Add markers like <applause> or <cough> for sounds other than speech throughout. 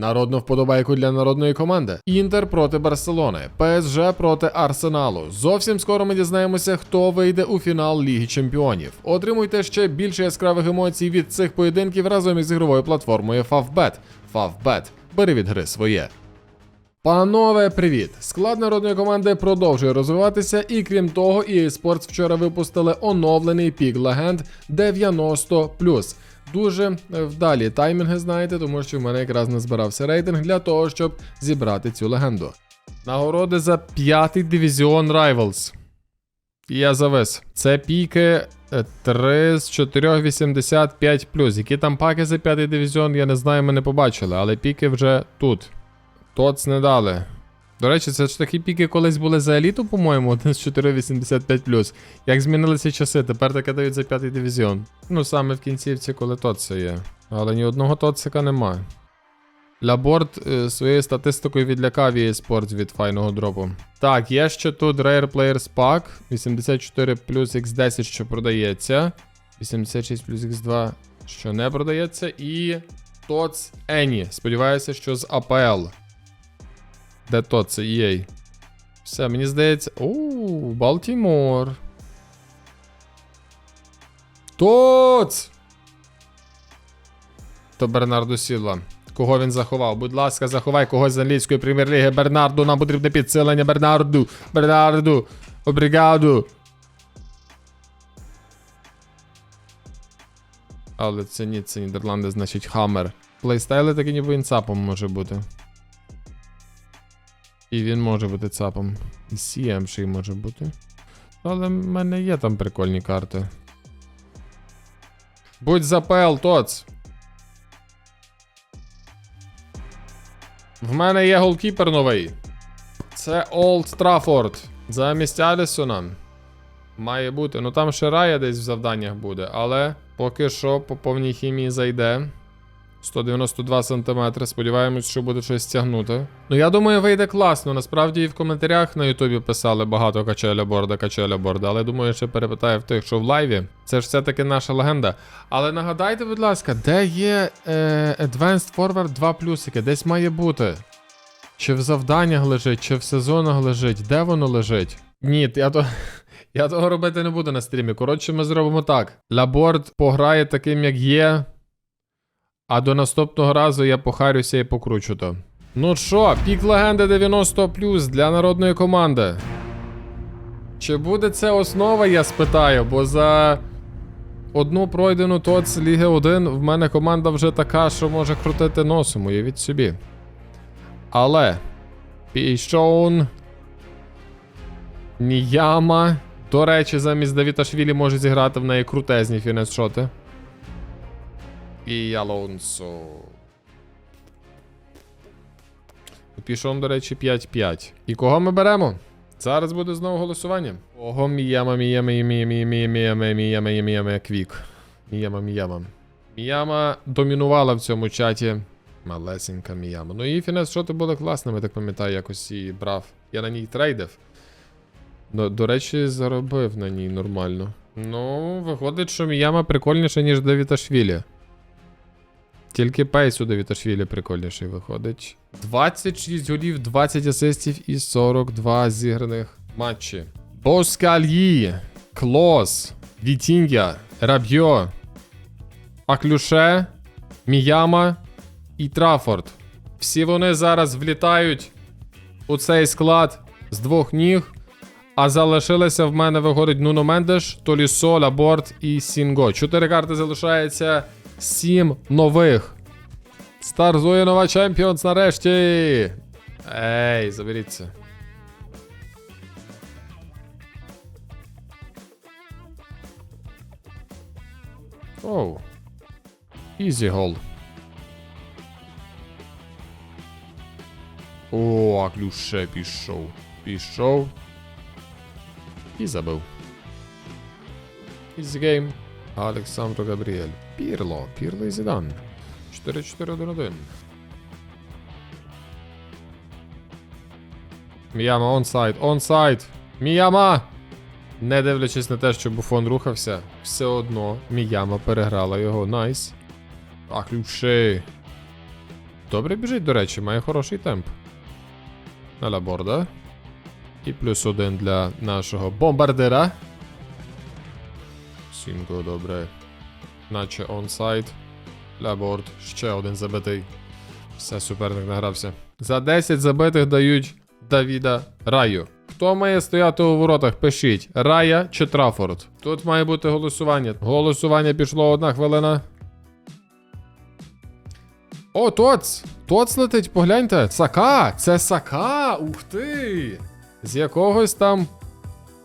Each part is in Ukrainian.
Народну вподобайку для народної команди. Інтер проти Барселони, ПСЖ проти Арсеналу. Зовсім скоро ми дізнаємося, хто вийде у фінал Ліги Чемпіонів. Отримуйте ще більше яскравих емоцій від цих поєдинків разом із ігровою платформою Favbet. Favbet. Бери від гри своє. Панове, привіт! Склад народної команди продовжує розвиватися, і крім того, EA Sports вчора випустили оновлений пік легенд 90 Дуже е, вдалі таймінги, знаєте, тому що в мене якраз не збирався рейтинг для того, щоб зібрати цю легенду. Нагороди за п'ятий дивізіон Rivals. Я завис. Це піки е, 3 з 4 85 Які там паки за п'ятий дивізіон, я не знаю, ми не побачили, але піки вже тут. Тоц не дали. До речі, це ж такі піки колись були за еліту, по-моєму, 1 з 4,85. Як змінилися часи, тепер таке дають за п'ятий дивізіон. Ну, саме в кінцівці, коли Тоца є. Але ні одного Тоцика немає. Лаборд е, своєю статистикою відлякав її спорт від файного дропу. Так, є ще тут Rare Players Pack 84 плюс X10, що продається. 86 плюс X2, що не продається. І Тоц Ені. Сподіваюся, що з АПЛ. Де то це EA? Все, мені здається. Оу, Балтімор. Тоц! То Бернардо Сілла. Кого він заховав? Будь ласка, заховай когось з англійської прем'єр-ліги. Бернарду, нам потрібне підсилення. Бернарду. Бернарду. Обрігаду. Але це ні, це Нідерланди, значить Хаммер. Плейстайли таки ніби він може бути. І він може бути цапом. І CM ще й може бути. Але в мене є там прикольні карти. Будь за ПЛ, Тоц. В мене є голкіпер новий. Це Олд Траффорд. Замість Алісона. Має бути. Ну там ще Рая десь в завданнях буде, але поки що по повній хімії зайде. 192 см. Сподіваємось, що буде щось стягнути. Ну я думаю, вийде класно. Насправді і в коментарях на Ютубі писали багато качеля борда, качеля борда. Але думаю, ще перепитаю в тих, що в лайві. Це ж все-таки наша легенда. Але нагадайте, будь ласка, де є е, Advanced Forward 2 плюсики? Десь має бути. Чи в завданнях лежить, чи в сезонах лежить, де воно лежить? Ні, я то. <laughs> Я того робити не буду на стрімі. Коротше, ми зробимо так. Лаборд пограє таким, як є. А до наступного разу я похарюся і покручу то. Ну що, пік легенди 90 для народної команди. Чи буде це основа, я спитаю, бо за одну пройдену ТОЦ Ліги 1 в мене команда вже така, що може крутити носом, уявіть собі. Але. Пішон. Ніяма. До речі, замість Давіташвілі може зіграти в неї крутезні фінес-шоти. І Алонсо. Пішов, до речі, 5-5. І кого ми беремо? Зараз буде знову голосування. Ого, Міяма, Міяма, Міяма, Міяма, Міяма, Міяма, Квік. Міяма, Міяма. Міяма домінувала в цьому чаті. Малесенька Міяма. Ну і фінес шоти були класними, так пам'ятаю, якось її брав. Я на ній трейдив. До, до речі, заробив на ній нормально. Ну, виходить, що Міяма прикольніша, ніж Давіташвілі. Тільки пейс у Давіташвілі прикольніший виходить. 26 голів, 20 асистів і 42 зіграних матчі. Боскальї, Клос, Вітіння, Рабьо, Аклюше, Міяма і Трафорд. Всі вони зараз влітають у цей склад з двох ніг. А залишилися в мене виходить Нуно Мендеш, Толісо, Лаборд і Сінго. Чотири карти залишається. Сім нових. Старзує нова Чемпіонс нарешті. Ей, заберіться. Оу. Ізі гол. О, а клюше пішов. Пішов. І забив. Ізі гейм. Александро Габріель. Пірло. Пірло і Зідан. 4-4-1-1. Міяма онсайд, онсайд! Міяма! Не дивлячись на те, що Буфон рухався, все одно Міяма переграла його. Найс. А ключи. Добре біжить, до речі, має хороший темп. На лаборда. І плюс один для нашого бомбардира. Сінко, добре. Наче онсайд. Лаборд. Ще один забитий. Все, суперник награвся. За 10 забитих дають Давіда Раю. Хто має стояти у воротах? Пишіть. Рая чи Трафорд? Тут має бути голосування. Голосування пішло одна хвилина. О, Тоц! Тоц летить, погляньте. Сака! Це Сака! Ух ти! З якогось там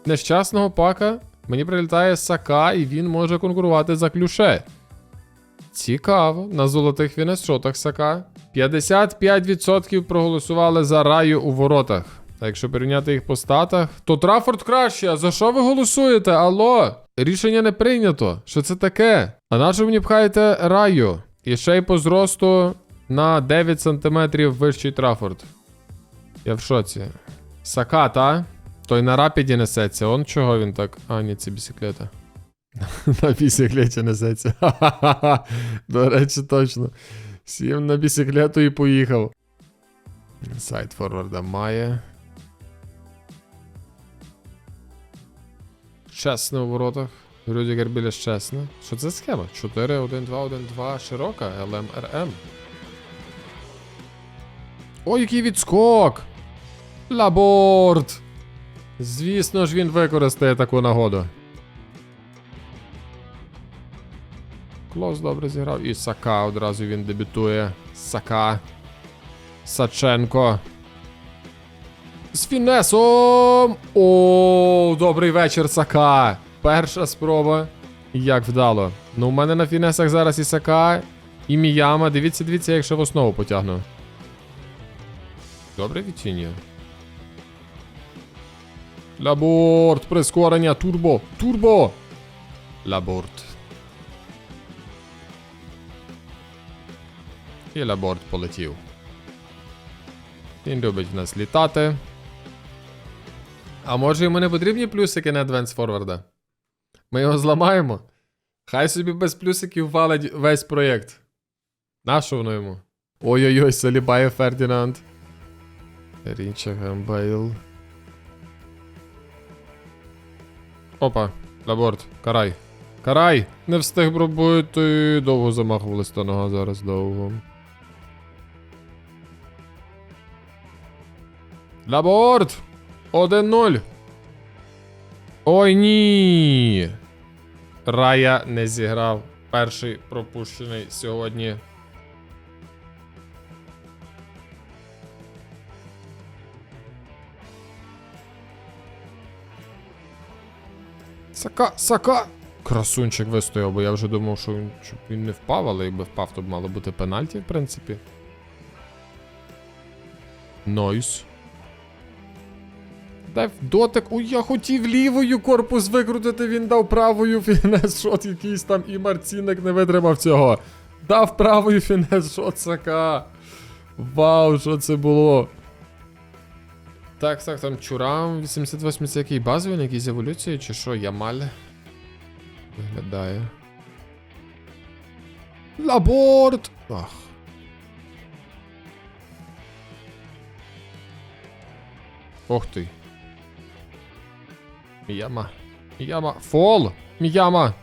нещасного пака мені прилітає Сака, і він може конкурувати за клюше. Цікаво, на золотих фінесшотах Сака. 55% проголосували за раю у воротах. А якщо порівняти їх по статах, то Трафорд краще. А за що ви голосуєте? Алло? Рішення не прийнято. Що це таке? А на що мені пхаєте раю? І ще й по зросту на 9 см вищий Трафорд. Я в шоці. Сака, та? Той на рапіді несеться. Он чого він так. А, ні, це бісиклета. <laughs> На бісиклеті несеться. <laughs> До речі, точно. Сів на бісиклету і поїхав. Сайт форварда має. Чесно у воротах. Рюдігер біля чесно. Що це схема? 4, 1, 2, 1, 2, широка, ЛМРМ. Ой, який відскок! Лаборд! Звісно ж, він використає таку нагоду. Клос добре зіграв. І Сака одразу він дебютує. Сака. Саченко. З фінесом. О, добрий вечір, Сака. Перша спроба. Як вдало. Ну, у мене на фінесах зараз і Сака, і Міяма. Дивіться, дивіться, як ще в основу потягну. Добре відцінює. Лаборд, прискорення, турбо, турбо. Лаборд. І Лаборд полетів. Він любить в нас літати. А може йому не потрібні плюсики на Advance форварда? Ми його зламаємо. Хай собі без плюсиків валить весь проєкт. Нащо воно йому? Ой-ой-ой, Салібає Фердінанд. Річа Гамбейл. Опа, Лаборд, карай. Карай! Не встиг пробити. Довго замахувалась та нога зараз довго. Лаборд! 1-0. Ой ні. Рая не зіграв. Перший пропущений сьогодні. Сака, сака! Красунчик вистояв, бо я вже думав, що він, щоб він не впав, але якби впав, то б мало бути пенальті, в принципі. Нойс. Дай дотик. Ой, я хотів лівою корпус викрутити, він дав правою фінес шот якийсь там і Марцінник не витримав цього. Дав правою фінес шот Сака. Вау, що це було? Так, так, там Чурам 88 це який базовий, на якійсь еволюції, чи що, Ямаль? Виглядає. Лаборд! Ах. Ох ти. Міяма. Міяма. Фол! Міяма!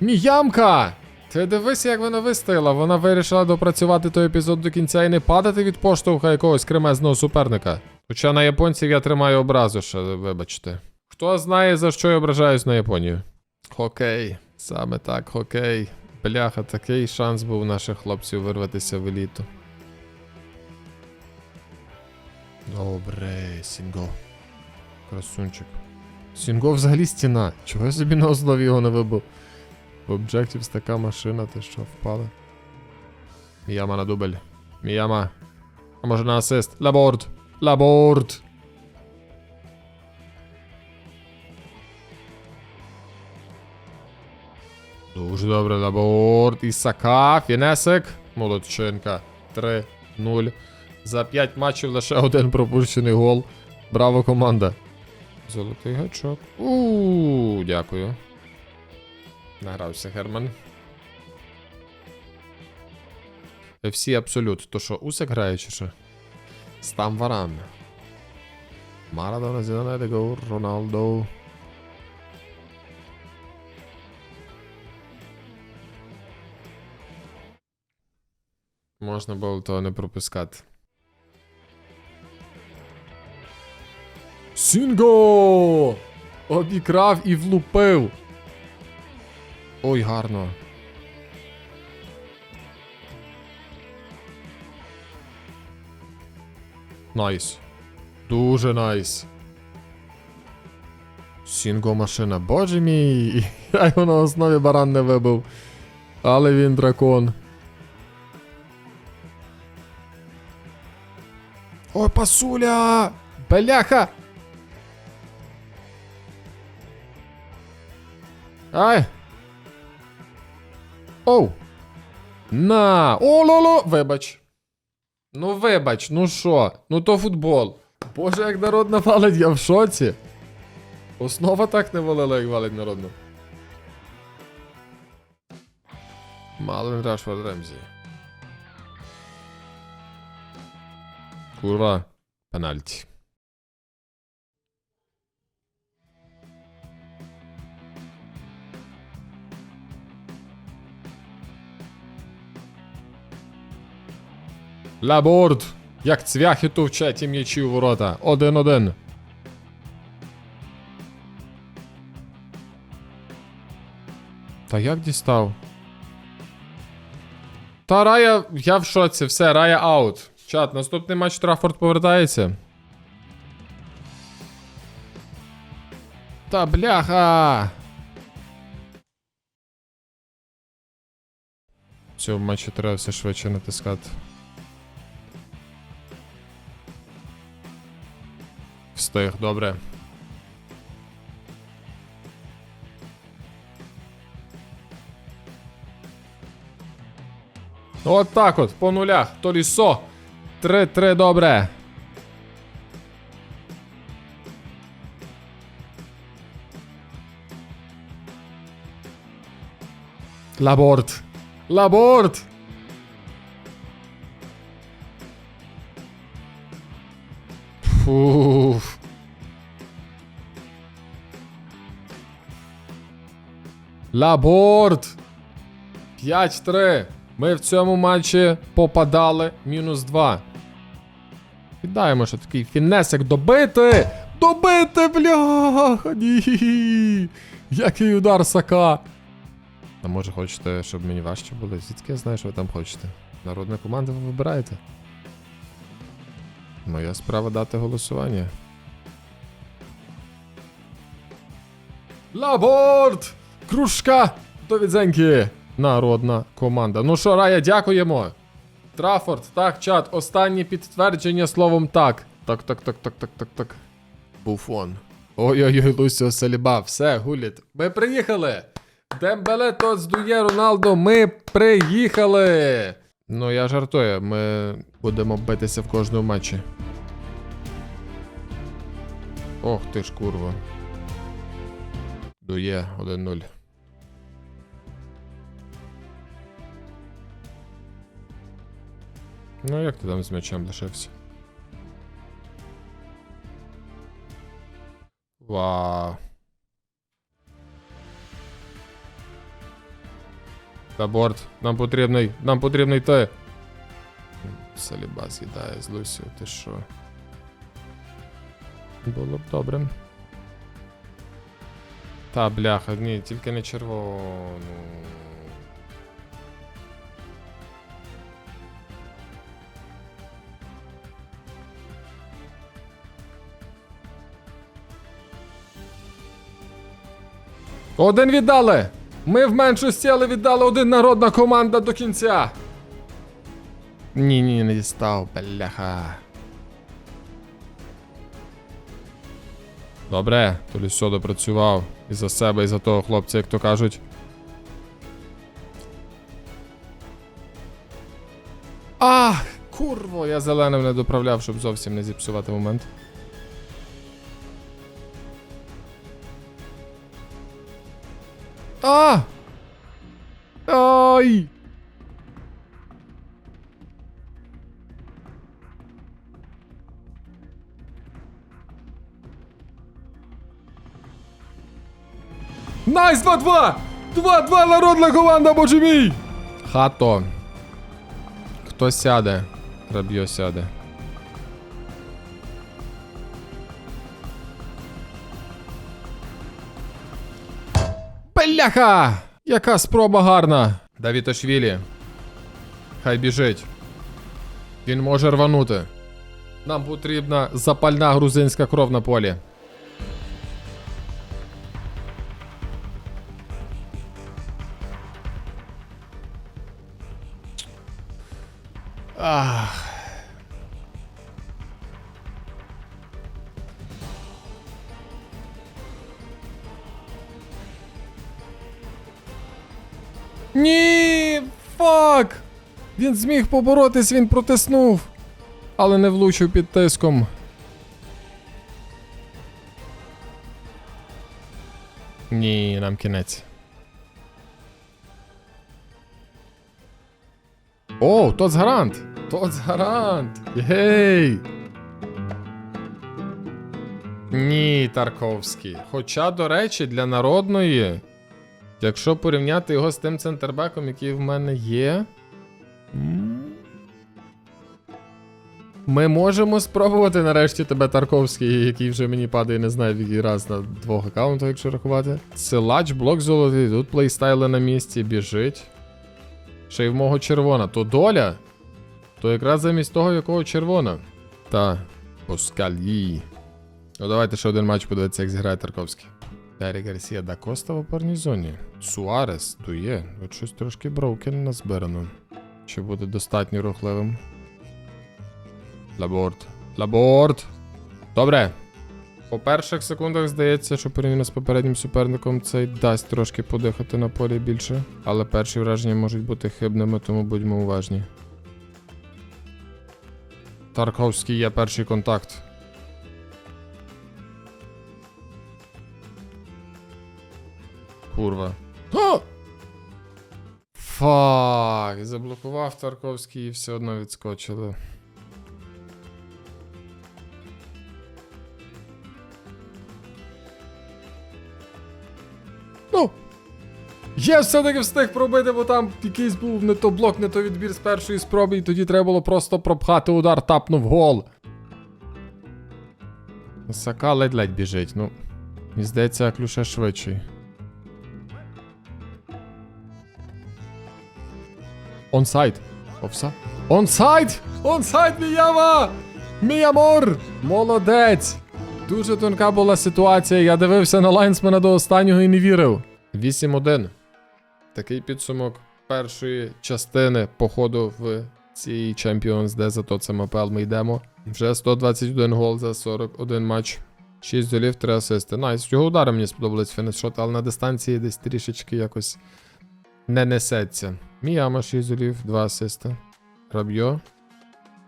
Міямка! Ти дивись, як вона вистояла. Вона вирішила допрацювати той епізод до кінця і не падати від поштовха якогось кремезного суперника. Хоча на японців я тримаю образу, ще, вибачте. Хто знає, за що я ображаюсь на Японію? Хокей. Саме так, хокей. Бляха, такий шанс був наших хлопців вирватися в еліту. Добре, Сінго. Красунчик. Сінго взагалі стіна. Чого я собі на основі його не вибив? В Objectives така машина, ти що впала? Міяма на дубль. Міяма. А може на асист? Лаборд! Лаборд! Дуже добре, Лаборд. Ісака, Фінесик. Молодчинка. 3-0. За 5 матчів лише один пропущений гол. Браво, команда. Золотий гачок. Ууу, дякую. Награвся Герман. FC Абсолют. То що, Усик грає чи що? Стам Варан. Марадона, Зелене, Дегоур, Роналдо. Можна було того не пропускати. Сінго! Обікрав і влупив. Ой, гарно. Найс. Дуже найс. Сінго машина. Боже мій! <laughs> Я його на основі баран не вибив. Але він дракон. Ой, пасуля! Бляха! Ай! Оу! На! О, лоло! Вибач. Ну вибач, ну що? Ну то футбол. Боже, як народна валить, я в шоці. Основа так не валила, як валить народна. Малин Рашфорд Ремзі. Курва. penalty. Лаборд! Як цвяхи товчать і м'ячі у ворота. Один-один. Та як дістав? Та Рая, я в шоці, все, Рая аут. Чат, наступний матч Траффорд повертається. Та бляха. В цьому матчі треба все швидше натискати. Встиг, добре. От так от, по нулях. Толісо. 3-3 добре. Лаборд. Лаборд. Лаборд. 5-3. Ми в цьому матчі попадали мінус 2. Віддаємо, що такий фінесик добити! Добити, бляха! Ні! Який удар сака! А може хочете, щоб мені важче було? Звідки я знаю, що ви там хочете? Народна команда ви вибираєте. Моя справа дати голосування. Лаборд! Кружка! До відзеньки! Народна команда. Ну що, Рая, дякуємо. Трафорд, так, чат, останнє підтвердження словом так. Так, так, так, так, так, так, так. Буфон. Ой-ой-ой, Лусіо Саліба, все, гуліт. Ми приїхали. Дембеле тот здує Роналдо, ми приїхали. Ну, я жартую, ми будемо битися в кожному матчі. Ох ти ж курва. Дує 1-0. Ну, як ти там з м'ячем лишився? Вау. Та борт, нам потрібний, нам потрібний ти. Саліба з'їдає з Лусіо, ти що? Було б добре. Та бляха, ні, тільки не червону. Один віддали! Ми в меншості, але віддали один народна команда до кінця. Ні, ні, не дістав, бляха. Добре, Толісо допрацював. І за себе, і за того хлопця, як то кажуть. Ах, курво, я зеленим не доправляв, щоб зовсім не зіпсувати момент. А! Ай! Найс 2-2! 2-2 народна команда, боже мій! Хато. Хто сяде? Рабьо сяде. Бляха! Яка спроба гарна! Давіташвілі. Хай біжить. Він може рванути. Нам потрібна запальна грузинська кров на полі. Ах. Ні, фак! Він зміг поборотись, він протиснув, але не влучив під тиском. Ні, нам кінець. О, Тоцгарант! Тоцгарант! Єй! Ні, Тарковський. Хоча, до речі, для народної, якщо порівняти його з тим центрбеком, який в мене є. Ми можемо спробувати нарешті тебе, Тарковський, який вже мені падає, не знаю, в який раз на двох аккаунтах, якщо рахувати. Силач, блок золотий, тут плейстайли на місці, біжить. Ще й в мого червона. То доля? То якраз замість того, якого червона. Та, Поскальї. Ну давайте ще один матч подивитися, як зіграє Тарковський. Дарі Гарсія да Коста в опорній зоні. Суарес, дує. От щось трошки броукен назбирано. Чи буде достатньо рухливим. Лаборд. Лаборд. Добре. По перших секундах здається, що порівняно з попереднім суперником цей дасть трошки подихати на полі більше, але перші враження можуть бути хибними, тому будьмо уважні. Тарковський є перший контакт. Курва. О! Фак, заблокував Тарковський і все одно відскочили. Я все-таки встиг пробити, бо там якийсь був не то блок, не то відбір з першої спроби, і тоді треба було просто пропхати удар, тапнув гол. Сака ледь-ледь біжить, ну. Мені здається, клюше швидший. Онсайд. Офса? Онсайд! Онсайд, Міяма! Міямор! Молодець! Дуже тонка була ситуація. Я дивився на лайнсмена до останнього і не вірив. 8-1. Такий підсумок першої частини походу в цій Champions, де зато це МПЛ ми йдемо. Вже 121 гол за 41 матч. 6 голів, 3 асисти. Найс. Його удари мені сподобались фінішот, але на дистанції десь трішечки якось не несеться. Міяма 6 голів, 2 асисти. Рабьо.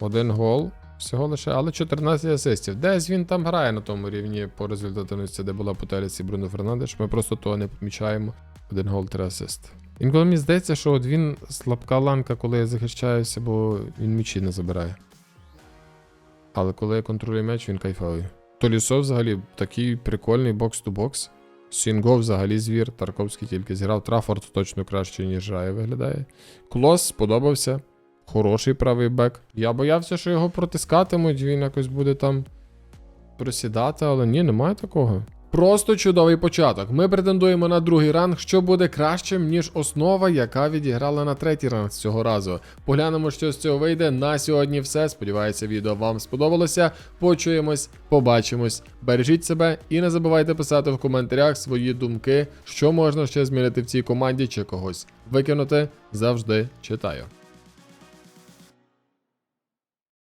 Один гол. Всього лише, але 14 асистів. Десь він там грає на тому рівні по результативності, де була по Тересі Бруно Фернандеш. Ми просто того не помічаємо. Один гол, три асист. Інколи мені здається, що от він слабка ланка, коли я захищаюся, бо він м'ячі не забирає. Але коли я контролюю м'яч, він кайфовий. Толісов взагалі такий прикольний бокс-ту-бокс. Сінго взагалі звір, Тарковський тільки зіграв. Трафорд точно краще, ніж Рає виглядає. Клос сподобався. Хороший правий бек. Я боявся, що його протискатимуть, він якось буде там просідати, але ні, немає такого. Просто чудовий початок. Ми претендуємо на другий ранг, що буде кращим, ніж основа, яка відіграла на третій ранг цього разу. Поглянемо, що з цього вийде. На сьогодні все. Сподіваюся, відео вам сподобалося. Почуємось, побачимось. Бережіть себе і не забувайте писати в коментарях свої думки, що можна ще змінити в цій команді чи когось викинути. Завжди читаю.